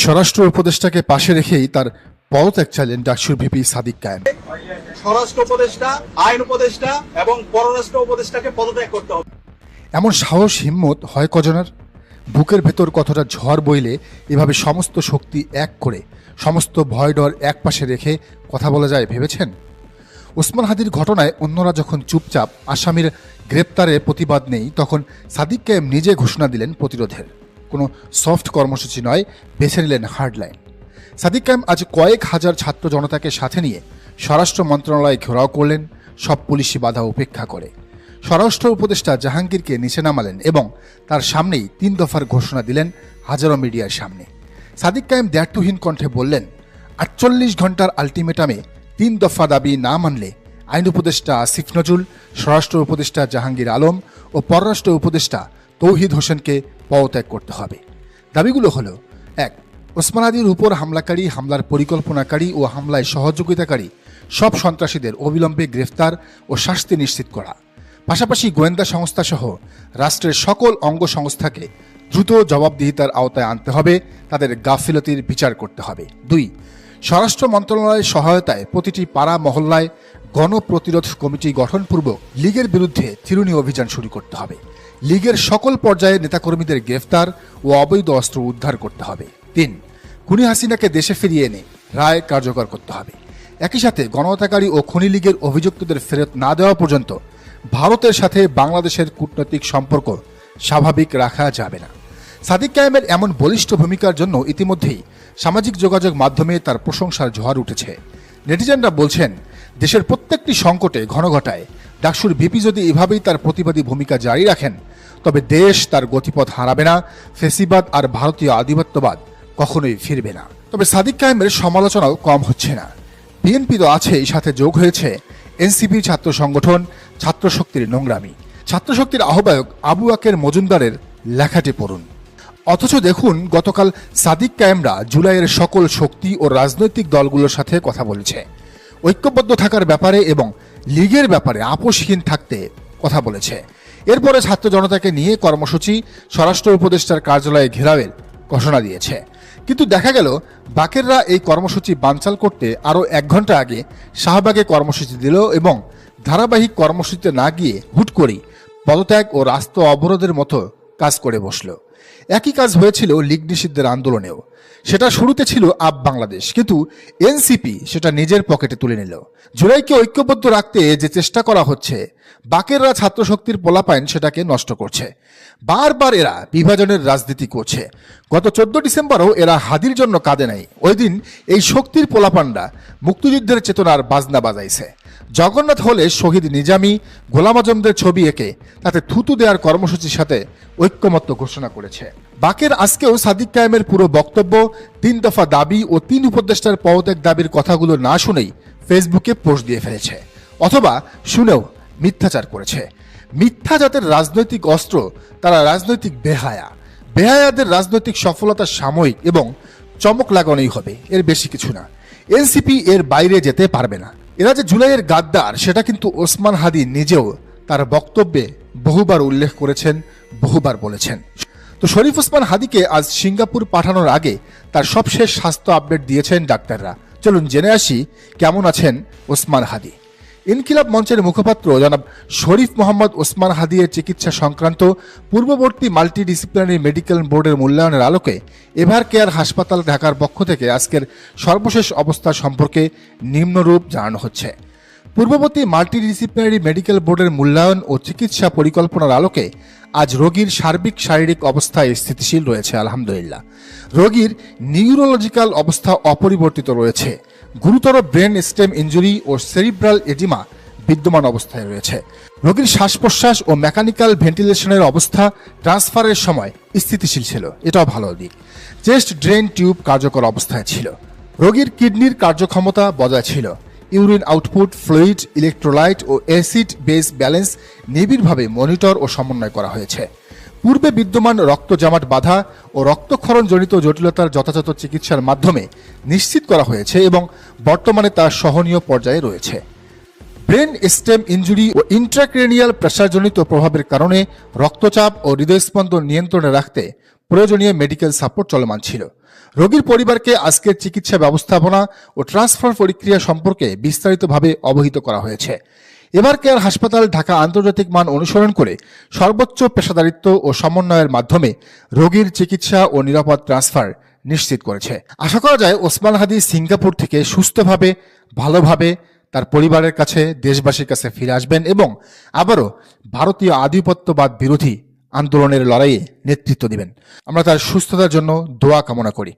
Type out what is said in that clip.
স্বরাষ্ট্র উপদেষ্টাকে পাশে রেখেই তার পদত্যাগ চাইলেন ডাকসুর ভিপি সাদিক কায়েম। স্বরাষ্ট্র উপদেষ্টা আইন উপদেষ্টা এবং পররাষ্ট্র উপদেষ্টাকে পদত্যাগ করতে হবে। এমন সাহস হিম্মত হয় কজনের? বুকের ভেতর কতটা ঝড় বইলে এভাবে সমস্ত শক্তি এক করে সমস্ত ভয় ডর এক পাশে রেখে কথা বলা যায় ভেবেছেন? ওসমান হাদির ঘটনায় অন্যরা যখন চুপচাপ আসামির গ্রেপ্তারে প্রতিবাদ নেই তখন সাদিক কায়েম নিজে ঘোষণা দিলেন প্রতিরোধের। কোনো সফট কর্মসূচি নয়, বেছে নিলেন হার্ডলাইন। সাদিক কায়েম আজ কয়েক হাজার ছাত্র জনতাকে সাথে নিয়ে স্বরাষ্ট্র মন্ত্রণালয়ে ঘেরাও করলেন, সব পুলিশি বাধা উপেক্ষা করে। স্বরাষ্ট্র উপদেষ্টা জাহাঙ্গীরকে নিচে নামালেন এবং তার সামনেই তিন দফার ঘোষণা দিলেন হাজারো মিডিয়ার সামনে। সাদিক কায়েম দ্ব্যর্থহীন কণ্ঠে বললেন, আটচল্লিশ ঘণ্টার আলটিমেটামে তিন দফা দাবি না মানলে আইন উপদেষ্টা আসিফ নজরুল, স্বরাষ্ট্র উপদেষ্টা জাহাঙ্গীর আলম ও পররাষ্ট্র উপদেষ্টা তৌহিদ হোসেনকে পদত্যাগ করতে হবে। দাবিগুলো হলো, এক, ওসমান আদির উপর হামলাকারী, হামলার পরিকল্পনাকারী ও হামলায় সহযোগিতাকারী সব সন্ত্রাসীদের অবিলম্বে গ্রেফতার ও শাস্তি নিশ্চিত করা। পাশাপাশি গোয়েন্দা সংস্থা সহ রাষ্ট্রের সকল অঙ্গ সংস্থাকে দ্রুত জবাবদিহিতার আওতায় আনতে হবে, তাদের গাফিলতির বিচার করতে হবে। দুই, স্বরাষ্ট্র মন্ত্রণালয়ের সহায়তায় প্রতিটি পাড়া মহল্লায় গণপ্রতিরোধ কমিটি গঠনপূর্বক লীগের বিরুদ্ধে থিরুনি অভিযান শুরু করতে হবে। লীগের সকল পর্যায়ে নেতাকর্মীদের গ্রেফতার ও অবৈধ অস্ত্র উদ্ধার করতে হবে। তিন, খুনি হাসিনাকে দেশে ফিরিয়ে এনে রায় কার্যকর করতে হবে। একই সাথে গণহত্যাকারী ও খনি লীগের অভিযুক্তদের ফেরত না দেওয়া পর্যন্ত ভারতের সাথে বাংলাদেশের কূটনৈতিক সম্পর্ক স্বাভাবিক রাখা যাবে না। সাদিক কায়েমের এমন বলিষ্ঠ ভূমিকার জন্য ইতিমধ্যেই সামাজিক যোগাযোগ মাধ্যমে তার প্রশংসার ঝড় উঠেছে। নেটিজেনরা বলছেন দেশের প্রত্যেকটি সংকটে ঘন ঘটায়। ডাকসুর ভিপি যদি এভাবেই তার প্রতিবাদী ভূমিকা জারি রাখেন, তবে দেশ তার গতিপথ হারাবে না, ফেসিবাদ আর ভারতীয় আধিপত্যবাদ কখনোই ফিরবে না। তবে সাদিক কায়েমের সমালোচনাও কম হচ্ছে না। বিএনপি তো আছেই সাথে যোগ হয়েছে। এনসিপির ছাত্র সংগঠন ছাত্র শক্তির নোংরামি। ছাত্র শক্তির আহ্বায়ক আবু আকের মজুমদারের লেখাটি পড়ুন। অথচ দেখুন, গতকাল সাদিক কায়েমরা জুলাইয়ের সকল শক্তি ও রাজনৈতিক দলগুলোর সাথে কথা বলেছে। ঐক্যবদ্ধ থাকার ব্যাপারে এবং লীগের ব্যাপারে আপোষহীন থাকতে কথা বলেছে। এরপরে ছাত্র জনতাকে নিয়ে কর্মসূচি স্বরাষ্ট্র উপদেষ্টার কার্যালয়ে ঘেরাওয়ের ঘোষণা দিয়েছে। কিন্তু দেখা গেল, বাকেররা এই কর্মসূচি বানচাল করতে আরও এক ঘণ্টা আগে শাহবাগে কর্মসূচি দিল এবং ধারাবাহিক কর্মসূচিতে না গিয়ে হুট করেই পদত্যাগ ও রাস্তা অবরোধের মতো কাজ করে বসল। একই কাজ হয়েছিল লীগ নিষিদ্ধের আন্দোলনেও। সেটা শুরুতে ছিল আপ বাংলাদেশ, কিন্তু এনসিপি সেটা নিজের পকেটে তুলে নিল। জুলাইকে ঐক্যবদ্ধ রাখতে যে চেষ্টা করা হচ্ছে বাকেররা ছাত্র শক্তির পোলাপাইন সেটাকে নষ্ট করছে। বারবার এরা বিভাজনের রাজনীতি করছে। গত চোদ্দ ডিসেম্বরও এরা হাদির জন্য কাঁদে নাই। ওই দিন এই শক্তির পোলাপান্ডা মুক্তিযুদ্ধের চেতনার বাজনা বাজাইছে। জগন্নাথ হলে শহীদ নিজামি গোলাম আজমদের ছবি এঁকে তাতে থুতু দেওয়ার কর্মসূচির সাথে ঐক্যমত্য ঘোষণা করেছে। বাকের আজকেও সাদিক কায়েমের পুরো বক্তব্য, তিন দফা দাবি ও তিন উপদেষ্টার পদত্যাগ দাবির কথাগুলো না শুনেই ফেসবুকে পোস্ট দিয়ে ফেলেছে। অথবা শুনেও মিথ্যাচার করেছে। মিথ্যা জাতের রাজনৈতিক অস্ত্র, তারা রাজনৈতিক বেহায়া। বেহায়াদের রাজনৈতিক সফলতা সাময়িক এবং চমক লাগানোই হবে, এর বেশি কিছু না। এনসিপি এর বাইরে যেতে পারবে না। এরা যে জুলাইয়ের গাদ্দার, সেটা কিন্তু ওসমান হাদি নিজেও তার বক্তব্যে বহুবার উল্লেখ করেছেন, বহুবার বলেছেন। তো শরীফ ওসমান হাদিকে আজ সিঙ্গাপুর পাঠানোর আগে তার সবশেষ স্বাস্থ্য আপডেট দিয়েছেন ডাক্তাররা। চলুন জেনে আসি কেমন আছেন ওসমান হাদি। ইনকিলাব মঞ্চের মুখপাত্র জনাব শরীফ মোহাম্মদ ওসমান হাদিয়ের চিকিৎসা সংক্রান্ত পূর্ববর্তী মাল্টিডিসিপ্লিনারি মেডিকেল বোর্ডের মূল্যায়নের আলোকে এভার কেয়ার হাসপাতাল ঢাকার পক্ষ থেকে আজকের সর্বশেষ অবস্থা সম্পর্কে নিম্নরূপ জানানো হচ্ছে। পূর্ববর্তী মাল্টিডিসিপ্লিনারি মেডিকেল বোর্ডের মূল্যায়ন ও চিকিৎসা পরিকল্পনার আলোকে আজ রোগীর সার্বিক শারীরিক অবস্থায় স্থিতিশীল রয়েছে, আলহামদুলিল্লাহ। রোগীর নিউরোলজিক্যাল অবস্থা অপরিবর্তিত রয়েছে। গুরুতর ব্রেন স্টেম ইঞ্জুরি ও সেরিব্রাল এডিমা বিদ্যমান অবস্থায় রয়েছে। রোগীর শ্বাস প্রশ্বাস ও মেকানিক্যাল ভেন্টিলেশনের অবস্থা ট্রান্সফারের সময় স্থিতিশীল ছিল। এটাও ভালো দিক। চেস্ট ড্রেন টিউব কার্যকর অবস্থায় ছিল। রোগীর কিডনির কার্যক্ষমতা বজায় ছিল। ইউরিন আউটপুট, ফ্লুইড, ইলেকট্রোলাইট ও অ্যাসিড বেস ব্যালেন্স নিবিড়ভাবে মনিটর ও সমন্বয় করা হয়েছে। পূর্বে বিদ্যমান রক্ত জমাট বাধা ও রক্তক্ষরণজনিত জটিলতার যথাযথ চিকিৎসার মাধ্যমে নিশ্চিত করা হয়েছে এবং বর্তমানে তা সহনীয় পর্যায়ে রয়েছে। ব্রেন স্টেম ইনজুরি ও ইন্ট্রাক্রেনিয়াল প্রেশারজনিত প্রভাবের কারণে রক্তচাপ ও হৃদয়স্পন্দন নিয়ন্ত্রণে রাখতে প্রয়োজনীয় মেডিকেল সাপোর্ট চলমান ছিল। রোগীর পরিবারকে আজকের চিকিৎসা ব্যবস্থাপনা ও ট্রান্সফার প্রক্রিয়া সম্পর্কে বিস্তারিতভাবে অবহিত করা হয়েছে। এবার কেয়ার হাসপাতাল ঢাকা আন্তর্জাতিক মান অনুসরণ করে সর্বোচ্চ পেশাদারিত্ব ও সমন্বয়ের মাধ্যমে রোগীর চিকিৎসা ও নিরাপদ ট্রান্সফার নিশ্চিত করেছে। আশা করা যায় ওসমান হাদি সিঙ্গাপুর থেকে সুস্থভাবে, ভালোভাবে তার পরিবারের কাছে, দেশবাসীর কাছে ফিরে আসবেন এবং আবারও ভারতীয় আধিপত্যবাদ বিরোধী আন্দোলনের লড়াইয়ে নেতৃত্ব দিবেন। আমরা তার সুস্থতার জন্য দোয়া কামনা করি।